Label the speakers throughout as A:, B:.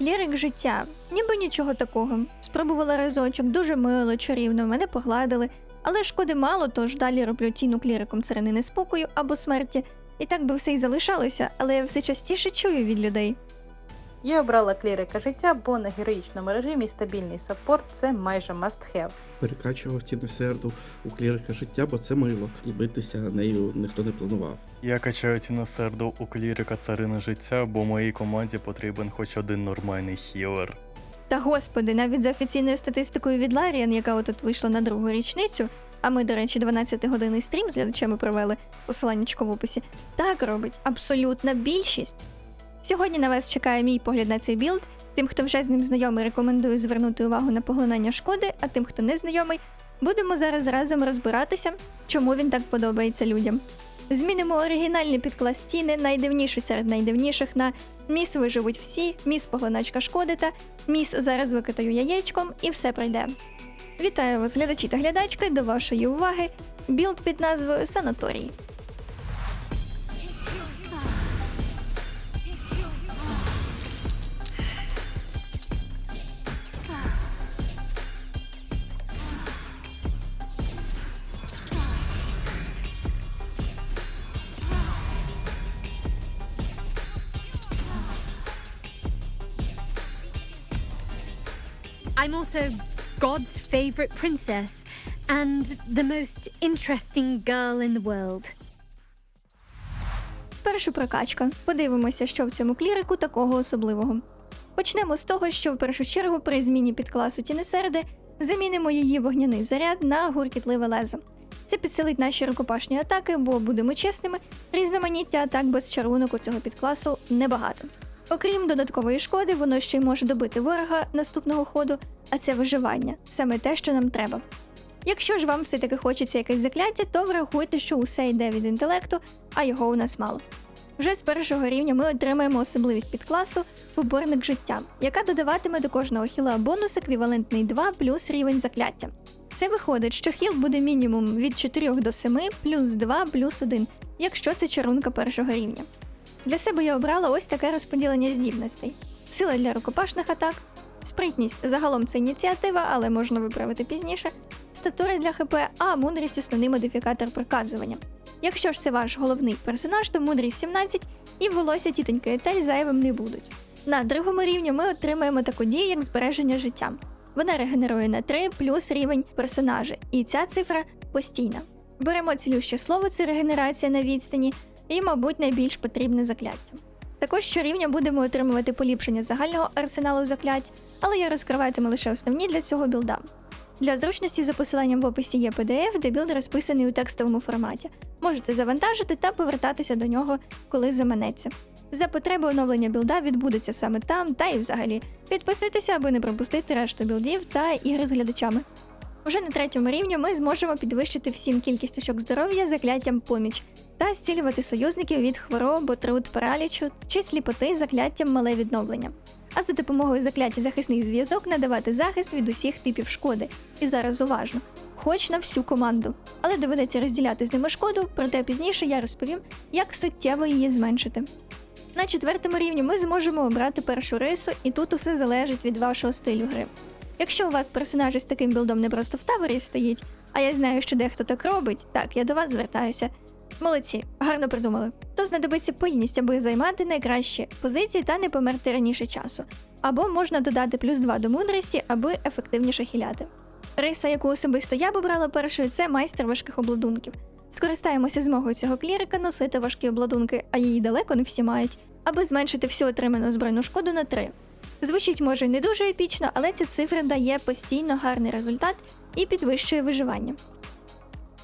A: Лірик життя, ніби нічого такого. Спробувала разочок, дуже мило, чарівно, мене погладили, але шкоди мало, тож далі роблю тінок ліриком царини неспокою або смерті. І так би все й залишалося, але я все частіше чую від людей.
B: Я обрала клірика життя, бо на героїчному режимі стабільний саппорт це майже must have.
C: Перекачував тіни серду у клірика життя, бо це мило, і битися нею ніхто не планував.
D: Я качаю ціна серду у клірика царина життя, бо моїй команді потрібен хоч один нормальний хілер.
A: Та господи, навіть за офіційною статистикою від Ларіан, яка отут вийшла на другу річницю, а ми, до речі, 12 годинний стрім з глядачами провели, посиланнячко в описі, так робить абсолютна більшість. Сьогодні на вас чекає мій погляд на цей білд. Тим, хто вже з ним знайомий, рекомендую звернути увагу на поглинання шкоди, а тим, хто не знайомий, будемо зараз разом розбиратися, чому він так подобається людям. Змінимо оригінальний підклас стіни, найдивніший серед найдивніших на міс виживуть всі, міс поглиначка шкоди та міс зараз викатаю яєчком і все пройде. Вітаю вас, глядачі та глядачки, до вашої уваги. Білд під назвою Санаторій.
E: I'm also God's favourite princess and the most interesting girl in the world.
A: Спершу прокачка. Подивимося, що в цьому клірику такого особливого. Почнемо з того, що в першу чергу при зміні підкласу Тінесерди замінимо її вогняний заряд на гуркітливе лезо. Це підсилить наші рукопашні атаки, бо будемо чесними, різноманіття атак без чарунок у цього підкласу небагато. Окрім додаткової шкоди, воно ще й може добити ворога наступного ходу, а це виживання саме те, що нам треба. Якщо ж вам все-таки хочеться якесь закляття, то врахуйте, що усе йде від інтелекту, а його у нас мало. Вже з першого рівня ми отримаємо особливість підкласу поборник життя, яка додаватиме до кожного хіла бонус еквівалентний 2 плюс рівень закляття. Це виходить, що хіл буде мінімум від 4 до 7 плюс 2 плюс 1, якщо це чарунка першого рівня. Для себе я обрала ось таке розподілення здібностей: сила для рукопашних атак, спритність загалом це ініціатива, але можна виправити пізніше, статура для ХП, а мудрість основний модифікатор приказування. Якщо ж це ваш головний персонаж, то мудрість 17 і волосся тітоньки Етель зайвим не будуть. На другому рівні ми отримаємо таку дію, як збереження життя. Вона регенерує на 3 плюс рівень персонажа, і ця цифра постійна. Беремо цілюще слово, це регенерація на відстані, і, мабуть, найбільш потрібне закляття. Також щорівня будемо отримувати поліпшення загального арсеналу заклять, але я розкриватиму лише основні для цього білда. Для зручності за посиланням в описі є PDF, де білд розписаний у текстовому форматі. Можете завантажити та повертатися до нього, коли заманеться. За потреби оновлення білда відбудеться саме там та і взагалі. Підписуйтеся, аби не пропустити решту білдів та ігри з глядачами. Уже на третьому рівні ми зможемо підвищити всім кількість очок здоров'я закляттям поміч та зцілювати союзників від хвороб, отрут, паралічу чи сліпоти закляттям мале відновлення. А за допомогою закляття захисний зв'язок надавати захист від усіх типів шкоди. І зараз уважно, хоч на всю команду. Але доведеться розділяти з ними шкоду, проте пізніше я розповім, як суттєво її зменшити. На четвертому рівні ми зможемо обрати першу рису, і тут усе залежить від вашого стилю гри. Якщо у вас персонаж із таким білдом не просто в таборі стоїть, а я знаю, що дехто так робить, так, я до вас звертаюся. Молодці, гарно придумали. То знадобиться пильність, аби займати найкращі позиції та не померти раніше часу. Або можна додати плюс 2 до мудрості, аби ефективніше хіляти. Риса, яку особисто я б обрала першою, це майстер важких обладунків. Скористаємося змогою цього клірика носити важкі обладунки, а її далеко не всі мають, аби зменшити всю отриману збройну шкоду на 3. Звучить може не дуже епічно, але ця цифра дає постійно гарний результат і підвищує виживання.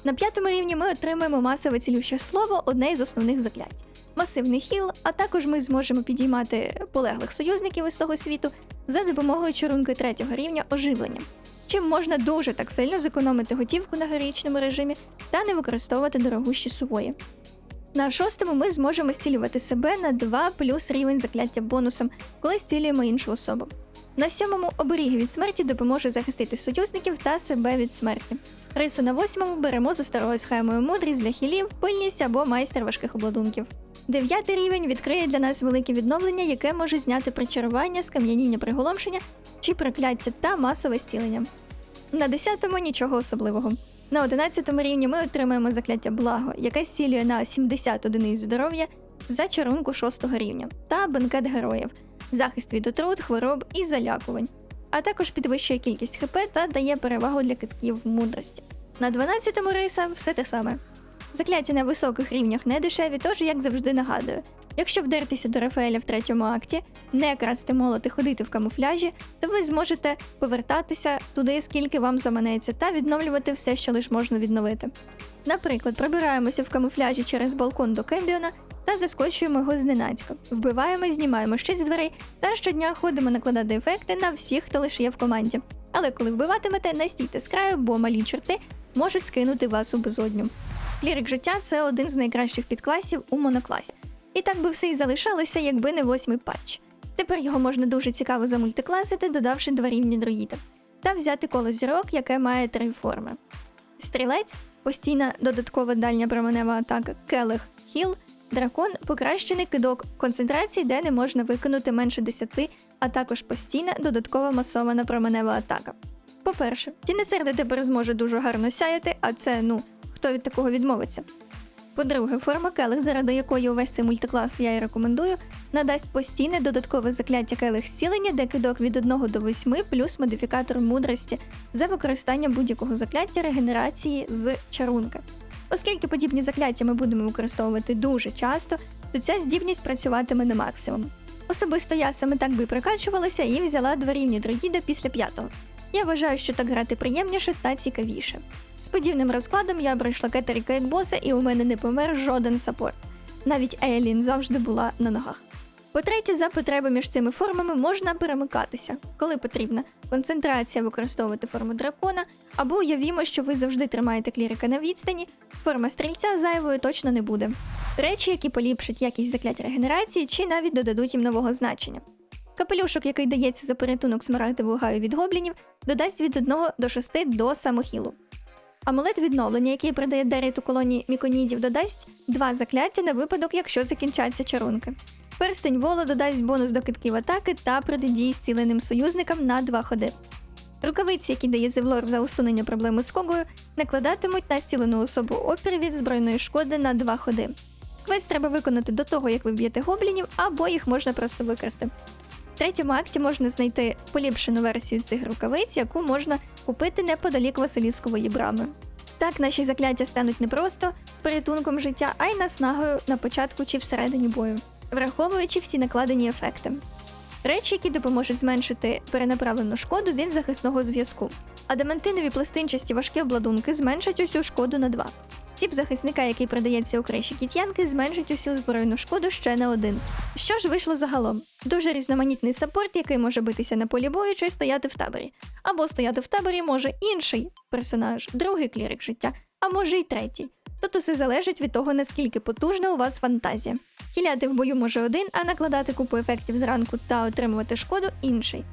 A: На п'ятому рівні ми отримаємо масове цілюще слово, одне із основних заклять. Масивний хіл, а також ми зможемо підіймати полеглих союзників із того світу за допомогою чарунки третього рівня оживлення. Чим можна дуже так сильно зекономити готівку на героїчному режимі та не використовувати дорогущі сувої. На шостому ми зможемо зцілювати себе на 2 плюс рівень закляття бонусом, коли зцілюємо іншу особу. На сьомому оберіг від смерті допоможе захистити союзників та себе від смерті. Рису на восьмому беремо за старою схемою мудрість для хілів, пильність або майстер важких обладунків. Дев'ятий рівень відкриє для нас велике відновлення, яке може зняти причарування, скам'яніння приголомшення чи прокляття та масове зцілення. На десятому нічого особливого. На одинадцятому рівні ми отримаємо закляття благо, яке зцілює на 70 одиниць здоров'я за чарунку шостого рівня, та бенкет героїв, захист від отрут, хвороб і залякувань, а також підвищує кількість хп та дає перевагу для китків мудрості. На 12-му риса все те саме. Закляття на високих рівнях не дешеві, тож, як завжди, нагадую: якщо вдертися до Рафаеля в третьому акті, не красти молот і ходити в камуфляжі, то ви зможете повертатися туди, скільки вам заманеться, та відновлювати все, що лиш можна відновити. Наприклад, пробираємося в камуфляжі через балкон до Кембіона та заскочуємо його зненацька, вбиваємо, знімаємо щит з дверей та щодня ходимо накладати ефекти на всіх, хто лише є в команді. Але коли вбиватимете, не стійте з краю, бо малі чорти можуть скинути вас у безодню. Клірик життя це один з найкращих підкласів у монокласі. І так би все і залишалося, якби не восьмий патч. Тепер його можна дуже цікаво замультикласити, додавши два рівні друїда, та взяти коло зірок, яке має три форми. Стрілець, постійна додаткова дальня променева атака, келих, хіл, дракон, покращений кидок концентрації, де не можна виконати менше 10, а також постійна додаткова масована променева атака. По-перше, Тінесерде тепер зможе дуже гарно сяяти, а це, ну, хто від такого відмовиться. По-друге, форма келих, заради якої увесь цей мультиклас я і рекомендую, надасть постійне додаткове закляття келих зцілення, де кидок від 1 до 8 плюс модифікатор мудрості за використання будь-якого закляття регенерації з чарунки. Оскільки подібні закляття ми будемо використовувати дуже часто, то ця здібність працюватиме на максимум. Особисто я саме так би прокачувалася і взяла два рівні дроїда після п'ятого. Я вважаю, що так грати приємніше та цікавіше. З подібним розкладом я пройшла кетеріка як і у мене не помер жоден саппорт. Навіть Ейлін завжди була на ногах. По-третє, за потреби між цими формами можна перемикатися, коли потрібна концентрація використовувати форму дракона, або уявімо, що ви завжди тримаєте клірика на відстані, форма стрільця зайвою точно не буде. Речі, які поліпшать якість заклять регенерації, чи навіть додадуть їм нового значення. Капелюшок, який дається за порятунок смарагдового гаю від гоблінів, додасть від 1 до 6 до самохілу. Амулет відновлення, який придає Деріту колонії міконідів, додасть два закляття на випадок, якщо закінчаться чарунки. Перстень воло додасть бонус до китків атаки та протидії зціленим союзникам на два ходи. Рукавиці, які дає Зевлор за усунення проблеми з когою, накладатимуть на зцілену особу опір від збройної шкоди на два ходи. Квест треба виконати до того, як ви б'єте гоблінів, або їх можна просто викрасти. В третьому акті можна знайти поліпшену версію цих рукавиць, яку можна купити неподалік Василіскової брами. Так наші закляття стануть не просто порятунком життя, а й наснагою на початку чи всередині бою, враховуючи всі накладені ефекти. Речі, які допоможуть зменшити перенаправлену шкоду від захисного зв'язку. Адамантинові пластинчасті важкі обладунки зменшать усю шкоду на 2. Тіп захисника, який продається у криші кітянки, зменшить усю збройну шкоду ще на один. Що ж вийшло загалом? Дуже різноманітний саппорт, який може битися на полі бою чи стояти в таборі. Або стояти в таборі може інший персонаж, другий клірик життя, а може й третій. Тут усе залежить від того, наскільки потужна у вас фантазія. Хіляти в бою може один, а накладати купу ефектів зранку та отримувати шкоду інший.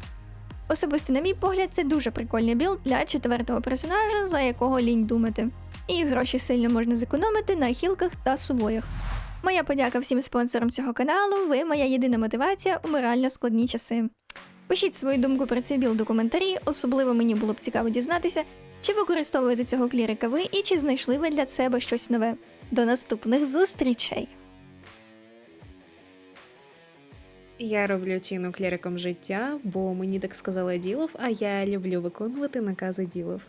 A: Особисто, на мій погляд, це дуже прикольний білд для четвертого персонажа, за якого лінь думати. І гроші сильно можна зекономити на хілках та сувоях. Моя подяка всім спонсорам цього каналу. Ви моя єдина мотивація у морально складні часи. Пишіть свою думку про цей білд у коментарі, особливо мені було б цікаво дізнатися, чи використовуєте цього клірика ви і чи знайшли ви для себе щось нове. До наступних зустрічей!
F: Я роблю ціну кліриком життя, бо мені так сказала Ділов, а я люблю виконувати накази Ділов.